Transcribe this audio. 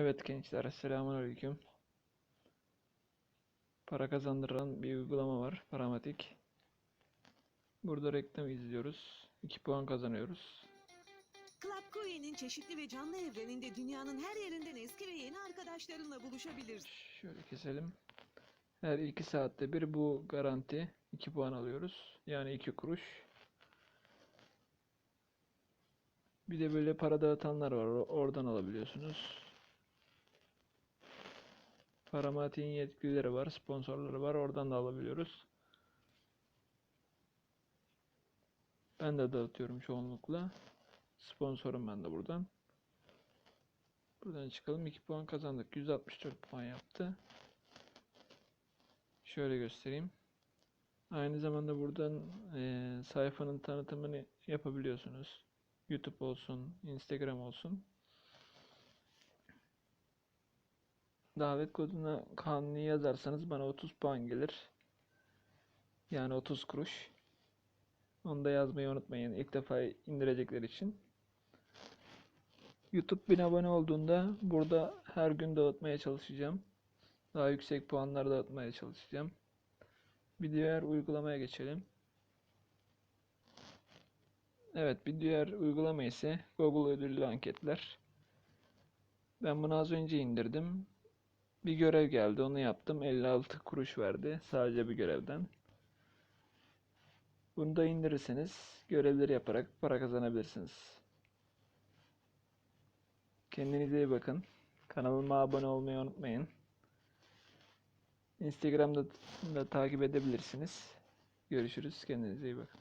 Evet gençler, selamünaleyküm. Para kazandıran bir uygulama var, Paramatik. Burada reklam izliyoruz. 2 puan kazanıyoruz. Club Coin'in çeşitli ve canlı evreninde dünyanın her yerinden eski ve yeni arkadaşlarınla buluşabilirsin. Şöyle keselim. Her 2 saatte bir bu garanti 2 puan alıyoruz. Yani 2 kuruş. Bir de böyle para dağıtanlar var. Oradan alabiliyorsunuz. Paramatik'in yetkilileri var, sponsorları var. Oradan da alabiliyoruz. Ben de dağıtıyorum çoğunlukla. Sponsorum ben de buradan. Buradan çıkalım. 2 puan kazandık. 164 puan yaptı. Şöyle göstereyim. Aynı zamanda buradan eee, sayfanın tanıtımını yapabiliyorsunuz. YouTube olsun, Instagram olsun. Davet koduna kanuni yazarsanız bana 30 puan gelir. Yani 30 kuruş. Onu da yazmayı unutmayın. İlk defa indirecekler için. YouTube 1000 abone olduğunda burada her gün dağıtmaya çalışacağım. Daha yüksek puanlar dağıtmaya çalışacağım. Bir diğer uygulamaya geçelim. Evet, bir diğer uygulama ise Google ödüllü anketler. Ben bunu az önce indirdim. Bir görev geldi, onu yaptım. 56 kuruş verdi sadece bir görevden. Bunu da indirirseniz görevleri yaparak para kazanabilirsiniz. Kendinize iyi bakın. Kanalıma abone olmayı unutmayın. Instagram'da da takip edebilirsiniz. Görüşürüz. Kendinize iyi bakın.